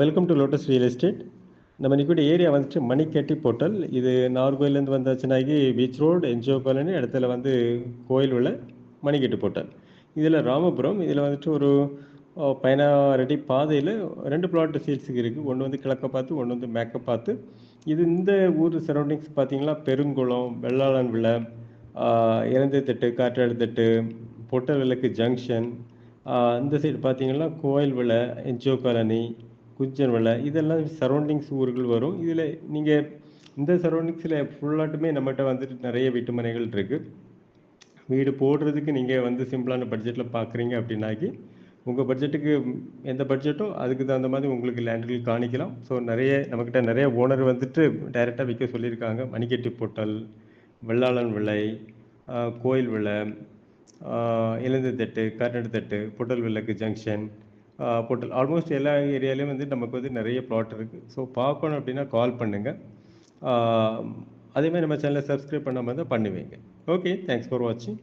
Welcome to lotus real estate நம்ம இன்னைக்கு area வந்துட்டு மணிக்கட்டி போட்டல் இது நாகர்கோயிலேருந்து வந்தாச்சுனாகி பீச் ரோடு என்ஜிஓ காலனி இடத்துல வந்து கோயில் உள்ள மணிக்கட்டு போட்டல் இதில் ராமபுரம் இதில் வந்துட்டு ஒரு uh, அஹ், பாதையில் ரெண்டு பிளாட் சேல்ஸுக்கு இருக்குது ஒன்று வந்து கிழக்க பார்த்து ஒன்று வந்து மேக்க பார்த்து. இது இந்த ஊர் சரௌண்டிங்ஸ் பார்த்தீங்கன்னா பெருங்குளம் வெள்ளாளன் விளை uh, இறந்தத்தட்டு காற்றாடுத்தட்டு பொட்டல் விளக்கு ஜங்ஷன் uh, இந்த சைடு பார்த்தீங்கன்னா கோயில் விளை என்ஜிஓ காலனி குஞ்சன் விலை இதெல்லாம் சரௌண்டிங்ஸ் ஊர்கள் வரும். இதில் நீங்கள் இந்த சரௌண்டிங்ஸில் ஃபுல்லாட்டுமே நம்மகிட்ட வந்துட்டு நிறைய வீட்டு மனைகள் இருக்குது வீடு போடுறதுக்கு நீங்கள் வந்து சிம்பிளான பட்ஜெட்டில் பார்க்குறீங்க அப்படின்னாக்கி உங்கள் பட்ஜெட்டுக்கு எந்த பட்ஜெட்டோ அதுக்கு தகுந்த மாதிரி உங்களுக்கு லேண்டுகள் காணிக்கலாம். ஸோ நிறைய நம்மக்கிட்ட நிறைய ஓனர் வந்துட்டு டைரெக்டாக விற்க சொல்லியிருக்காங்க. மணிக்கட்டி போட்டல் வெள்ளாளன் விலை கோயில் விலை இலந்து தட்டு கார்னடு தட்டு பொட்டல் விளக்கு ஜங்ஷன் பொட்டல் ஆல்மோஸ்ட் எல்லா ஏரியாலையும் வந்து நமக்கு வந்து நிறைய ப்ளாட் இருக்குது ஸோ பார்க்கணும் அப்படின்னா கால் பண்ணுங்கள் அதேமாதிரி நம்ம சேனலை சப்ஸ்கிரைப் பண்ணாமல் தான் பண்ணுவீங்க. ஓகே தேங்க்ஸ் ஃபார் வாட்சிங்